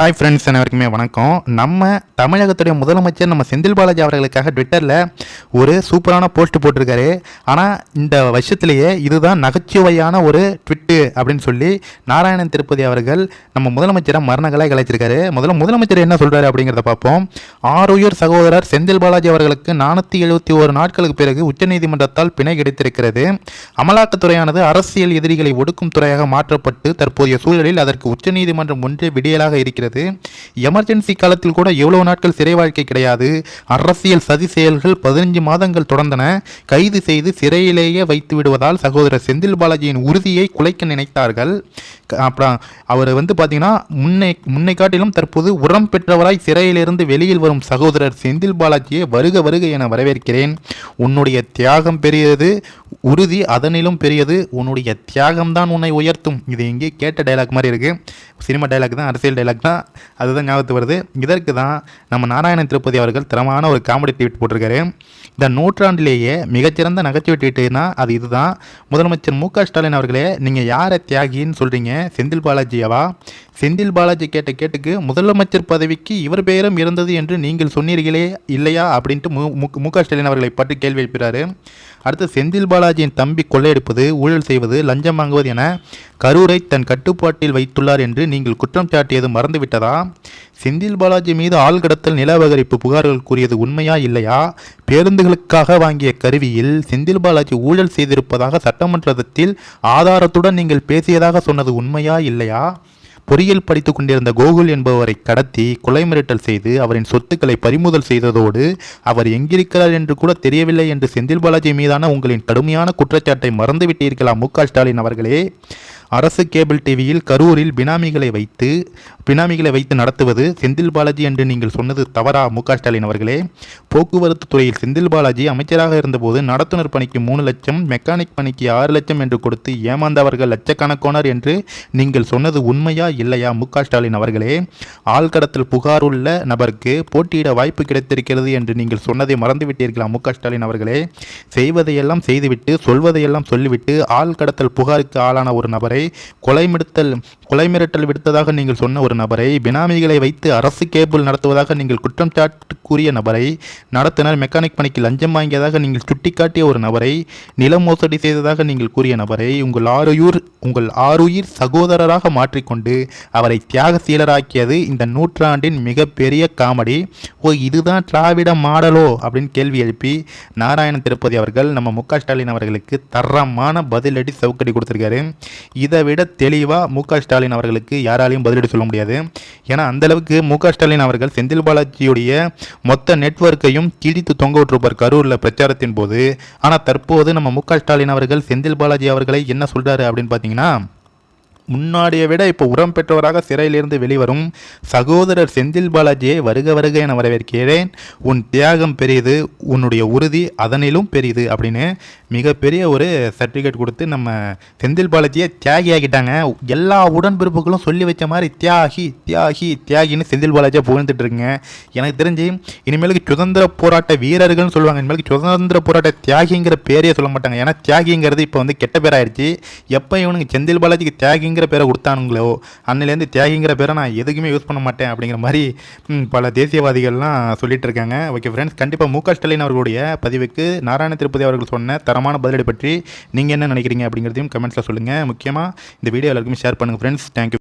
Hi friends அனைவருக்குமே வணக்கம். நம்ம தமிழகத்துடைய முதலமைச்சர் நம்ம செந்தில் பாலாஜி அவர்களுக்காக ட்விட்டரில் ஒரு சூப்பரான போஸ்ட் போட்டிருக்காரு. ஆனால் இந்த வருஷத்துலேயே இதுதான் நகைச்சுவையான ஒரு ட்விட்டு அப்படின்னு சொல்லி நாராயணன் திருப்பதி அவர்கள் நம்ம முதலமைச்சரை மரணங்களாக கலைச்சிருக்காரு. முதல்ல முதலமைச்சர் என்ன சொல்கிறாரு அப்படிங்கிறத பார்ப்போம். ஆறுயிர் சகோதரர் செந்தில் பாலாஜி அவர்களுக்கு நானூற்றி எழுபத்தி ஒரு நாட்களுக்கு பிறகு உச்சநீதிமன்றத்தால் பிணை கிடைத்திருக்கிறது. அமலாக்கத்துறையானது அரசியல் எதிரிகளை ஒடுக்கும் துறையாக மாற்றப்பட்டு தற்போதைய சூழலில் அதற்கு உச்சநீதிமன்றம் ஒன்றே விடியலாக இருக்கிறது. எமர்ஜென்சி காலத்தில் கூட எவ்வளவு நாட்கள் சிறை வாழ்க்கை கிடையாது. அரசியல் சதி செயல்கள் பதினஞ்சு மாதங்கள் தொடர்ந்தன. கைது செய்து சிறையிலேயே வைத்து விடுவதால் சகோதரர் செந்தில் பாலாஜியின் உறுதியை குலைக்க நினைத்தார்கள். அப்புறம் அவர் வந்து பார்த்தீங்கன்னா முன்னை முன்னை காட்டிலும் தற்போது உரம் பெற்றவராய் சிறையிலிருந்து வெளியில் வரும் சகோதரர் செந்தில் பாலாஜியை வருக வருக என வரவேற்கிறேன். உன்னுடைய தியாகம் பெரியது உறுதி அதனிலும் பெரியது உன்னுடைய தியாகம்தான் உன்னை உயர்த்தும். இது எங்கேயே கேட்ட டைலாக் மாதிரி இருக்குது சினிமா டைலாக் தான் அரசியல் டைலாக் தான் அதுதான் ஞாபகத்து வருது. இதற்கு தான் நம்ம நாராயணன் திருப்பதி அவர்கள் தரமான ஒரு காமெடி ட்வீட் போட்டிருக்காரு. இந்த நூற்றாண்டிலேயே மிகச்சிறந்த நகைச்சுவை ட்வீட்டுனா அது இதுதான். முதலமைச்சர் மு க ஸ்டாலின் அவர்களே நீங்கள் யாரை தியாகின்னு சொல்கிறீங்க செந்தில் பாலாஜியவா? செந்தில் பாலாஜி கேட்ட கேட்டுக்கு முதலமைச்சர் பதவிக்கு இவர் பெயரும் இருந்தது என்று நீங்கள் சொன்னீர்களே இல்லையா அப்படின்ட்டு மு மு- க. ஸ்டாலின் அவர்களை பற்றி கேள்வி எழுப்பிறார். அடுத்து செந்தில் பாலாஜியின் தம்பி கொள்ளையடிப்பது ஊழல் செய்வது லஞ்சம் வாங்குவது என கரூரை தன் கட்டுப்பாட்டில் வைத்துள்ளார் என்று நீங்கள் குற்றம் சாட்டியது மறந்துவிட்டதா? செந்தில் பாலாஜி மீது ஆள்கடத்தல் நில அபகரிப்பு புகார்கள் கூறியது உண்மையா இல்லையா? பேருந்துகளுக்காக வாங்கிய கருவியில் செந்தில் பாலாஜி ஊழல் செய்திருப்பதாக சட்டமன்றத்தில் ஆதாரத்துடன் நீங்கள் பேசியதாக சொன்னது உண்மையா இல்லையா? பொறியியல் படித்துக் கொண்டிருந்த கோகுல் என்பவரை கடத்தி கொலை மிரட்டல் செய்து அவரின் சொத்துக்களை பறிமுதல் செய்ததோடு அவர் எங்கிருக்கிறார் என்று கூட தெரியவில்லை என்று செந்தில் பாலாஜி மீதான உங்களின் கடுமையான குற்றச்சாட்டை மறந்துவிட்டீர்களா மு க ஸ்டாலின் அவர்களே? அரசு கேபிள் டிவியில் கரூரில் பினாமிகளை வைத்து பினாமிகளை வைத்து நடத்துவது செந்தில் பாலாஜி என்று நீங்கள் சொன்னது தவறா மு ஸ்டாலின் அவர்களே? போக்குவரத்து துறையில் செந்தில் பாலாஜி அமைச்சராக இருந்தபோது நடத்துனர் பணிக்கு மூணு லட்சம் மெக்கானிக் பணிக்கு ஆறு லட்சம் என்று கொடுத்து ஏமாந்தவர்கள் லட்சக்கணக்கானோர் என்று நீங்கள் சொன்னது உண்மையா இல்லையா மு ஸ்டாலின் அவர்களே? ஆழ்கடத்தில் புகார் உள்ள நபருக்கு போட்டியிட வாய்ப்பு கிடைத்திருக்கிறது என்று நீங்கள் சொன்னதை மறந்துவிட்டீர்களா மு ஸ்டாலின் அவர்களே? செய்வதையெல்லாம் செய்துவிட்டு சொல்வதையெல்லாம் சொல்லிவிட்டு ஆள் கடத்தல் புகாருக்கு ஆளான ஒரு நபரை கொலை மிடுத்தல் கொலை மிரட்டல் விடுத்ததாக நீங்கள் சொன்ன ஒரு நபரை பினாமிகளை வைத்து அரசு கேபிள் நடத்துவதாக நீங்கள் குற்றம் சாட்டு கூறிய நபரை நடத்தினர் மெக்கானிக் பணிக்கு லஞ்சம் வாங்கியதாக நீங்கள் சுட்டிக்காட்டிய ஒரு நபரை நில மோசடி செய்ததாக நீங்கள் கூறிய நபரை உங்கள் ஆறுயிர் உங்கள் ஆறுயிர் சகோதரராக மாற்றிக்கொண்டு அவரை தியாகசீலராக்கியது இந்த நூற்றாண்டின் மிகப்பெரிய காமெடி. ஓ இதுதான் திராவிட மாடலோ அப்படின்னு கேள்வி எழுப்பி நாராயண திருப்பதி அவர்கள் நம்ம மு ஸ்டாலின் அவர்களுக்கு தரமான பதிலடி சவுக்கடி கொடுத்துருக்காரு. இதை விட தெளிவாக மு ஸ்டாலின் அவர்களுக்கு யாராலையும் பதிலடி சொல்ல முடியாது. ஏன்னா அந்தளவுக்கு மு ஸ்டாலின் அவர்கள் செந்தில் பாலாஜியுடைய மொத்த நெட்வொர்க்கையும் கிழித்து தொங்க விட்டுருப்பார் கரூரில் பிரச்சாரத்தின் போது. ஆனால் தற்போது நம்ம மு ஸ்டாலின் அவர்கள் செந்தில் பாலாஜி அவர்களை என்ன சொல்கிறாரு அப்படின்னு பார்த்தீங்கன்னா முன்னாடியை விட இப்போ உரம் பெற்றவராக சிறையிலிருந்து வெளிவரும் சகோதரர் செந்தில் பாலாஜியை வருக வருக என வரவேற்கிறேன். உன் தியாகம் பெரியது உன்னுடைய உறுதி அதனிலும் பெரியது அப்படின்னு மிகப்பெரிய ஒரு சர்டிஃபிகேட் கொடுத்து நம்ம செந்தில் பாலாஜியை தியாகி ஆக்கிட்டாங்க எல்லா உடன்பிறப்புகளும் சொல்லி வச்ச மாதிரி தியாகி தியாகி தியாகின்னு செந்தில் பாலாஜியை புகழ்ந்துட்டு இருக்குங்க எனக்கு தெரிஞ்சு இனிமேலுக்கு சுதந்திர போராட்ட வீரர்கள்னு சொல்லுவாங்க. இனிமேலுக்கு சுதந்திர போராட்ட தியாகிங்கிற பேரையே சொல்ல மாட்டாங்க. ஏன்னா தியாகிங்கிறது இப்போ வந்து கெட்ட பேராயிருச்சு எப்போ இவனுக்கு செந்தில் பாலாஜிக்கு தியாகிங்கிற பேரை கொடுத்தானுங்களோ அன்னிலேருந்து தியாகிங்கிற பேரை நான் எதுக்குமே யூஸ் பண்ண மாட்டேன் அப்படிங்கிற மாதிரி பல தேசியவாதிகள்லாம் சொல்லிட்டு இருக்காங்க. ஓகே ஃப்ரெண்ட்ஸ் கண்டிப்பாக மு க ஸ்டாலின் அவர்களுடைய பதிவுக்கு நாராயண திருப்பதி அவர்கள் சொன்ன தரமான பதிலடி பற்றி நீங்கள் என்ன நினைக்கிறீங்க அப்படிங்கிறதையும் கமெண்ட்ஸில் சொல்லுங்கள் முக்கியமாக இந்த வீடியோ எல்லாருக்குமே ஷேர் பண்ணுங்கள் ஃப்ரெண்ட்ஸ் தேங்க்யூ